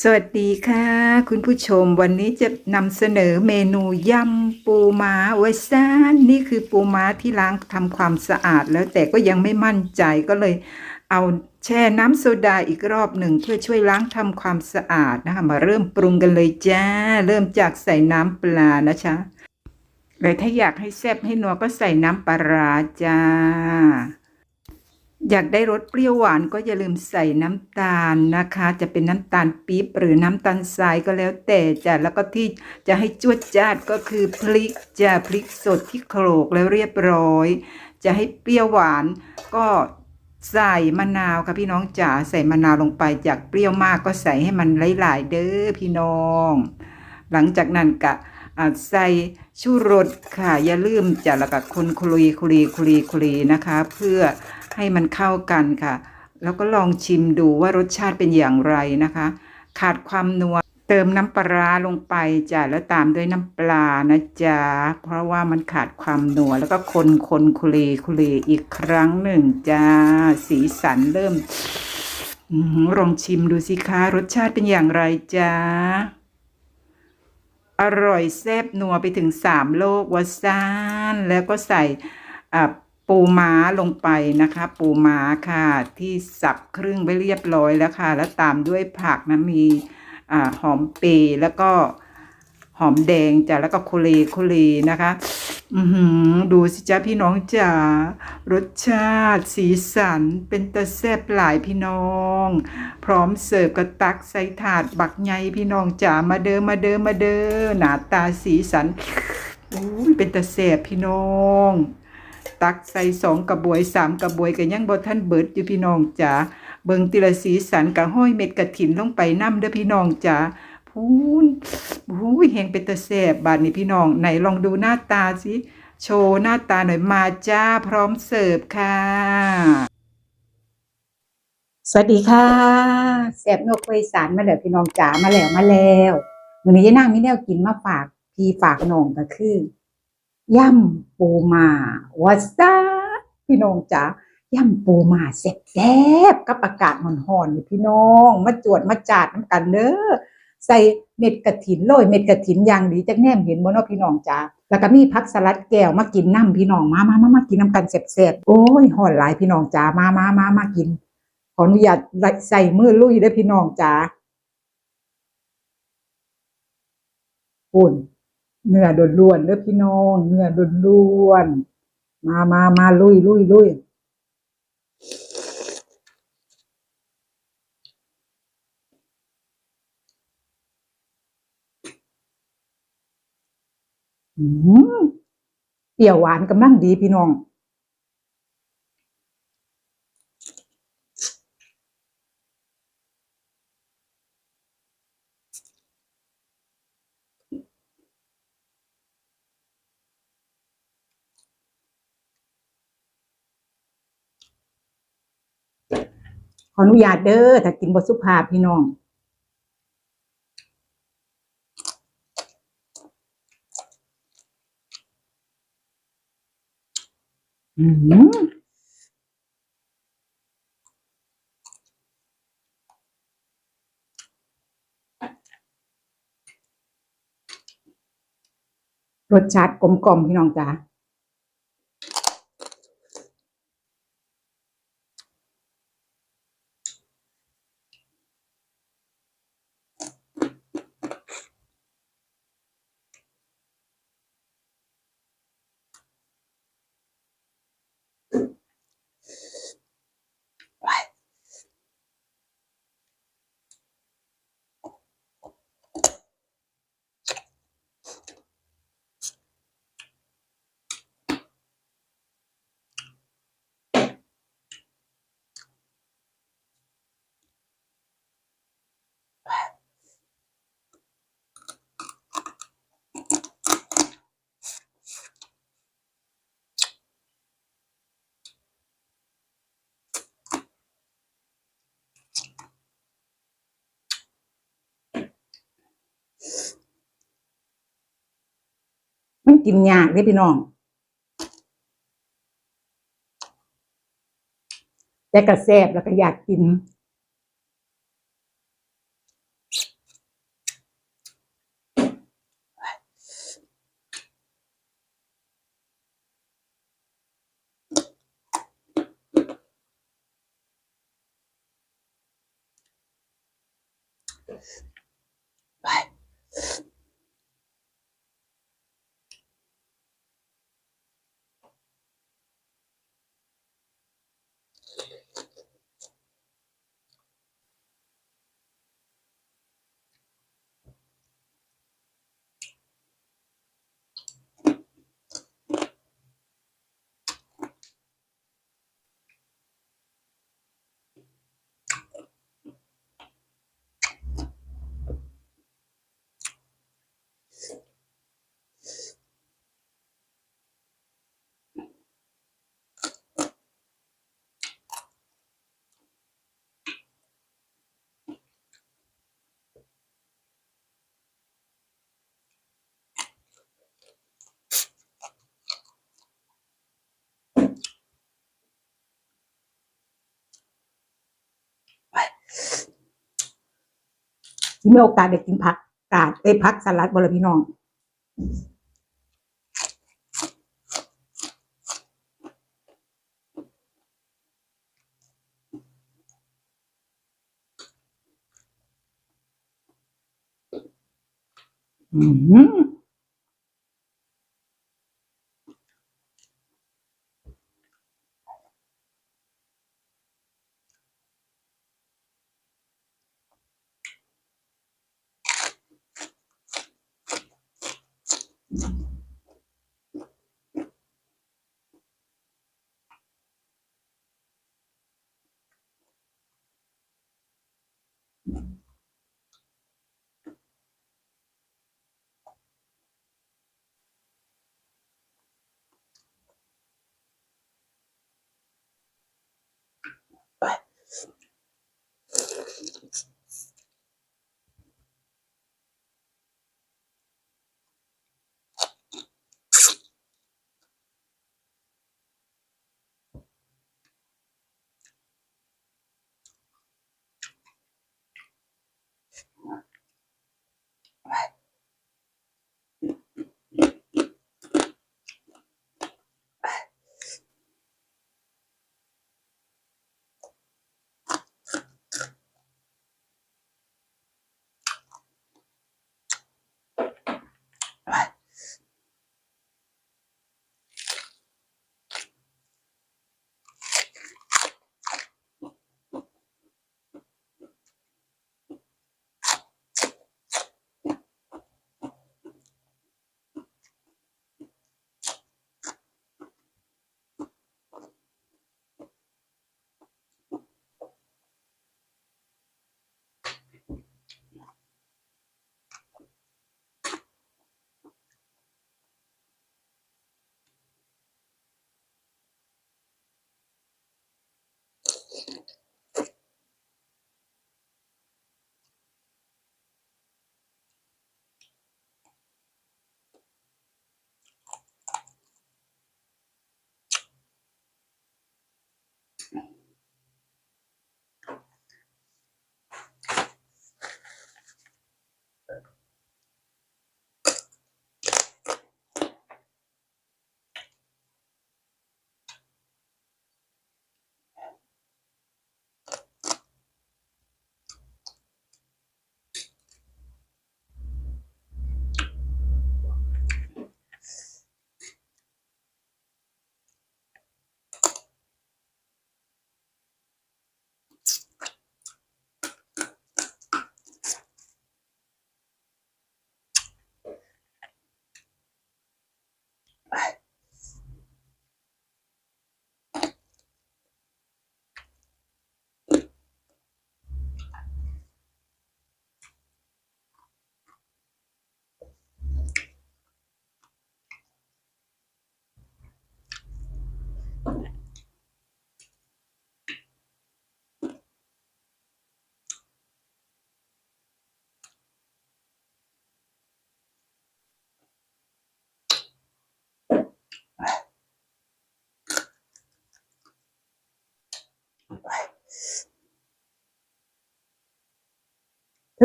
สวัสดีค่ะ คุณผู้ชมวันนี้จะนำเสนอเมนูยำปูม้าไว้ซ่านนี่คือปูม้าที่ล้างทำความสะอาดแล้วแต่ก็ยังไม่มั่นใจก็เลย เอาแช่น้ำโซดาอีกรอบหนึ่งเพื่อช่วยล้างทำความสะอาดนะคะ มาเริ่มปรุงกันเลยจ้า เริ่มจากใส่น้ำปลานะจ๊ะเลยถ้าอยากให้แซ่บให้นัวก็ใส่น้ำปลาร้าจ้า อยากได้รสเปรี้ยวหวานก็อย่าลืมใส่น้ำตาลนะคะ จะเป็นน้ำตาลปี๊บหรือน้ำตาลทรายก็แล้วแต่จ้ะแล้วก็ที่จะให้จวดจ้าดก็คือพริกจ้ะพริกสดที่โขลกแล้วเรียบร้อย จะให้เปรี้ยวหวานก็ใส่มะนาวค่ะพี่น้องจ๋าใส่มะนาวลงไปจากเปรี้ยวมากก็ใส่ให้มันหลายๆเด้อพี่น้อง หลังจากนั้นกะใส่ชูรสค่ะอย่าลืมจ้ะแล้วก็คนคุรีคุรีคุรีคุรีนะคะ เพื่อ ให้มันเข้ากันค่ะ แล้วก็ลองชิมดูว่ารสชาติเป็นอย่างไรนะคะ ขาดความนัวเติมน้ำปลาลงไปจ้ะแล้วตามด้วยน้ำปลานะจ๊ะเพราะว่ามันขาดความนัวแล้วก็คนคนคุรีคุรีอีกครั้งหนึ่งจ้าสีสันเริ่มลองชิมดูสิคะรสชาติเป็นอย่างไรจ้าอร่อยแซ่บนัวไปถึงสามโลกวาซานแล้วก็ใส่อ่ ปูม้าลงไปนะคะ ปูม้าค่ะที่สับครึ่งไว้เรียบร้อยแล้วค่ะ แล้วตามด้วยผักนะมีอหอมเปรย์แล้วก็หอมแดงจ้ะแล้วก็โคเลโคเลนะคะ อือหือดูสิจ้าพี่น้องจ๋ารสชาติสีสันเป็นตะแซบหลายพี่น้อง พร้อมเสิร์ฟกระตักใส่ถาดบักใหญ่พี่น้องจ๋ามาเด้อมาเด้อมาเด้อหนาตาสีสันอุ้ยเป็นตะแซบพี่น้อง ตักใส่สองกระบวยสามกระบวยกันยังบ่ท่านเบิดอยู่พี่น้องจ๋าเบิงติละสีสันกะห้อยเม็ดกระถินลงไปน้ำเด้อพี่น้องจ๋าพูนหูยแหงเป็นตะแซ่บบาดนี้พี่น้องไหนลองดูหน้าตาสิโชว์หน้าตาหน่อยมาจ้าพร้อมเสิร์ฟค่ะ สวัสดีค่ะแสบนกไยสารมาแล้วพี่น้องจ๋ามาแล้วมาแล้ววันนี้ยายนางมีแนวกินมาฝากพี่ฝากน้องก็คือ ย่ำปูมาวัสดาพี่น้องจ๋าย่ำปูมาแซ่บๆกับอากาศห่อนๆนี่พี่น้อง มาจวดมาจาดน้ำกันเด้อใส่เม็ดกระถินโรยเม็ดกระถินอย่างดีจักแนมเห็นบ่เนาะพี่น้องจ๋าแล้วก็มีผักสลัดแก้วมากินน้ำพี่น้องมามามามากินน้ำกันแซ่บๆโอ้ยห่อนหลายพี่น้องจ๋ามามามามากิน ขออนุญาตใส่มือลุยได้อพี่น้องจ๋าปุ่น เนื้อล้วนๆเด้อพี่น้อง เนื้อล้วนๆมามามาลุยลุยลุยเปรี้ยวหวานกำลังดีพี่น้อง ขออนุญาตเด้อถ้ากินบสุภาพพี่น้องอืมรสชาติกลมกล่อมพี่น้องจ๋าันกินยากเด้พี่น้อง แต่กระแซบแล้วก็อยากกิน Yes. ที่มีโอกาสได้กินผักกาดเอ้ผักสลัดบละพี่น้องอืม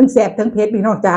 ทั้งแสบทั้งเผ็ดพี่น้องจ้า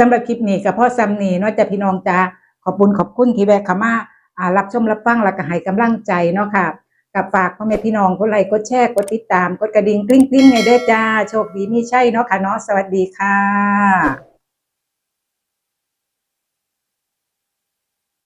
สำหรับคลิปนี้กับพ่อซัมนีเนาะจ้ะพี่น้องจ้าขอบคุณขอบคุณที่แวะเข้ามาอ่ารับชมรับฟังและก็ให้กำลังใจเนาะค่ะกับฝากพ่อแม่พี่น้องกดไลค์กดแชร์กดติดตามกดกระดิ่งกริ๊งกริ๊งในเด้อจ้าโชคดีมีใช่เนาะค่ะเนาะสวัสดีค่ะ